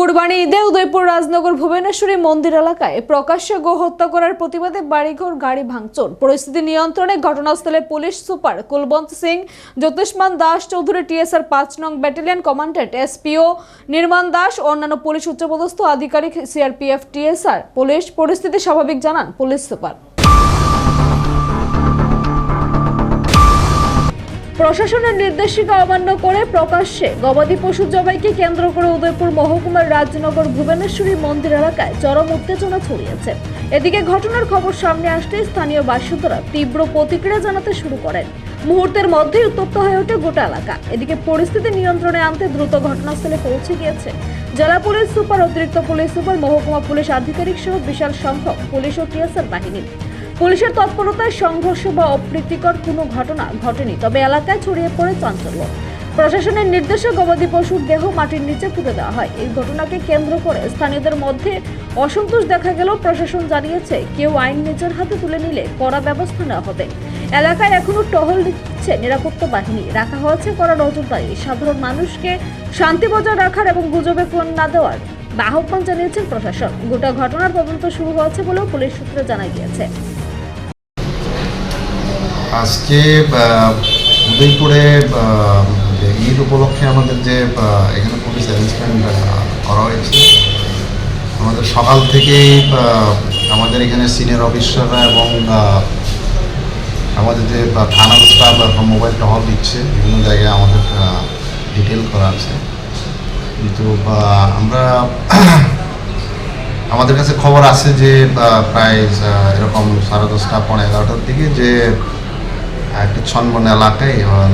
কুরবানি ঈদে উদয়পুর রাজনগর ভুবনেশ্বরী মন্দির এলাকায় প্রকাশ্যে গো হত্যা করার প্রতিবাদে বাড়িঘর, গাড়ি ভাঙচুর। পরিস্থিতি নিয়ন্ত্রণে ঘটনাস্থলে police super Kulwant Singh, Jyotishman Das Choudhury, TSR পাঁচ নং ব্যাটালিয়ন কমান্ড্যান্ট এসপিও নির্মাণ দাস, অন্যান্য পুলিশ উচ্চপদস্থ আধিকারিক সিআরপিএফ, টিএসআর। পুলিশ পরিস্থিতি স্বাভাবিক, জানান পুলিশ সুপার। প্রশাসনের নির্দেশিকা অমান্য করে প্রকাশ্যে গবাদি পশু জবাইকে কেন্দ্র করে উদয়পুর মহকুমার রাজনগর ভুবনেশ্বরী মন্দির এলাকায় চরম উত্তেজনা ছড়িয়েছে। এদিকে ঘটনার খবর সামনে আসতে স্থানীয় বাসিন্দারা তীব্র প্রতিক্রিয়া জানাতে শুরু করেন। মুহূর্তের মধ্যেই উত্তপ্ত হয়ে ওঠে গোটা এলাকা। এদিকে পরিস্থিতি নিয়ন্ত্রণে আনতে দ্রুত ঘটনাস্থলে পৌঁছে গিয়েছে। জেলা পুলিশ, সুপার অতিরিক্ত পুলিশ, সুপার মহকুমা পুলিশ আধিকারিক সহ বিশাল সংখ্যক পুলিশ ও টিএসআর বাহিনী। পুলিশের তৎপরতায় সংঘর্ষ বা অপ্রীতিকর কোনো ঘটনা ঘটেনি, তবে এলাকায় ছড়িয়ে পড়ে চাঞ্চল্য। প্রশাসনের নির্দেশে গবাদি পশুর দেহ মাটির নিচে পুঁতে দেওয়া হয়। এই ঘটনাকে কেন্দ্র করে স্থানীয়দের মধ্যে অসন্তোষ দেখা গেলেও প্রশাসন জানিয়েছে, কেউ আইন নিজের হাতে তুলে নিলে কড়া ব্যবস্থা নেওয়া হবে। এলাকায় এখনও টহল দিচ্ছে নিরাপত্তা বাহিনী। রাখা হয়েছে কড়া নজরদারি। সাধারণ মানুষকে শান্তি বজায় রাখার এবং গুজবে ফোন না দেওয়ার আহ্বান জানিয়েছেন প্রশাসন। গোটা ঘটনার তদন্ত শুরু হয়েছে বলেও পুলিশ সূত্রে জানা গিয়েছে। আজকে উদয়পুরে ঈদ উপলক্ষে আমাদের যে এখানে পুলিশ অ্যারেঞ্জমেন্ট করা হয়েছে, আমাদের সকাল থেকেই আমাদের এখানে সিনিয়র অফিসাররা এবং আমাদের যে থানার স্টাফ মোবাইল টহল দিচ্ছে, বিভিন্ন জায়গায় আমাদের ডিটেল করা আছে। কিন্তু আমরা, আমাদের কাছে খবর আছে যে প্রায় এরকম সাড়ে দশটা পনেরো এগারোটার দিকে যে একটা ছনমন এলাকায় এবং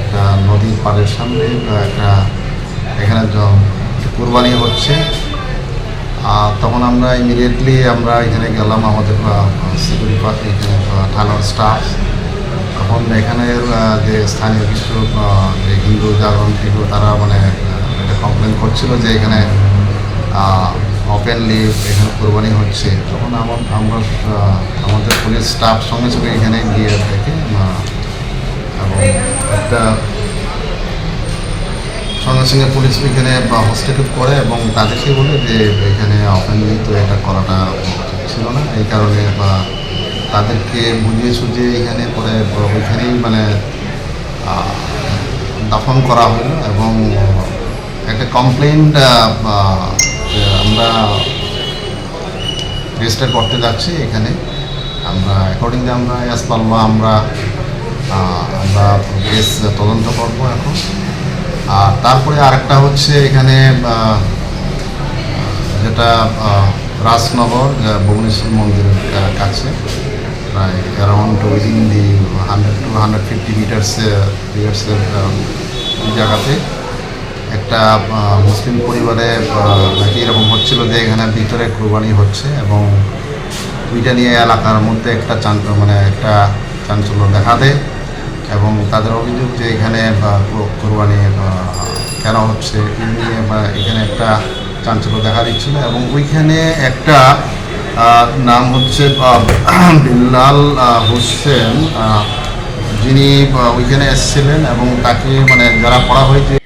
একটা নদীর পাড়ের সামনে একটা এখানে কোরবানি হচ্ছে। আর তখন আমরা ইমিডিয়েটলি আমরা এখানে গেলাম আমাদের সিকিউরিটি পার্টি এখানে থানার স্টাফ তখন এখানের যে স্থানীয় কিছু যে হিন্দু জাগরণ তারা মানে একটা কমপ্লেন করছিল যে এখানে ওপেনলি এখানে কোরবানি হচ্ছে। তখন আমার আমরা আমাদের পুলিশ স্টাফ সঙ্গে সঙ্গে এখানে গিয়ে দেখে এবং একটা সঙ্গে সঙ্গে পুলিশ এখানে হস্তক্ষেপ করে এবং তাদেরকে বলে যে, এখানে ওপেনলি তো এটা করাটা ছিল না। এই কারণে বা তাদেরকে বুঝিয়ে সুঝিয়ে এখানে পরে ওইখানেই মানে দাফন করা হলো এবং একটা কমপ্লেন্ট আমরা রেজিস্টার করতে যাচ্ছি, এখানে আমরা অ্যাকর্ডিংলি আমরা ইয়াস পাল্লা আমরা আমরা কেস তদন্ত করব এখন। আর তারপরে আরেকটা হচ্ছে এখানে যেটা রাজনগর ভুবনেশ্বর মন্দিরের কাছে, প্রায় around within the hundred to hundred fifty meters মিটার্সের জায়গাতে। একটা মুসলিম পরিবারে নাকি এরকম হচ্ছিল যে এখানে ভিতরে কোরবানি হচ্ছে এবং ওইটা নিয়ে এলাকার মধ্যে একটা চাঞ্চ মানে একটা চাঞ্চল্য দেখা দেয় এবং তাদের অভিযোগ যে এখানে কোরবানি কেন হচ্ছে, এই নিয়ে বা, এখানে একটা চাঞ্চল্য দেখা দিচ্ছিল এবং ওইখানে একটা নাম হচ্ছে বিল্লাল হোসেন যিনি ওইখানে এসেছিলেন এবং তাকে মানে যারা পড়া হয়েছে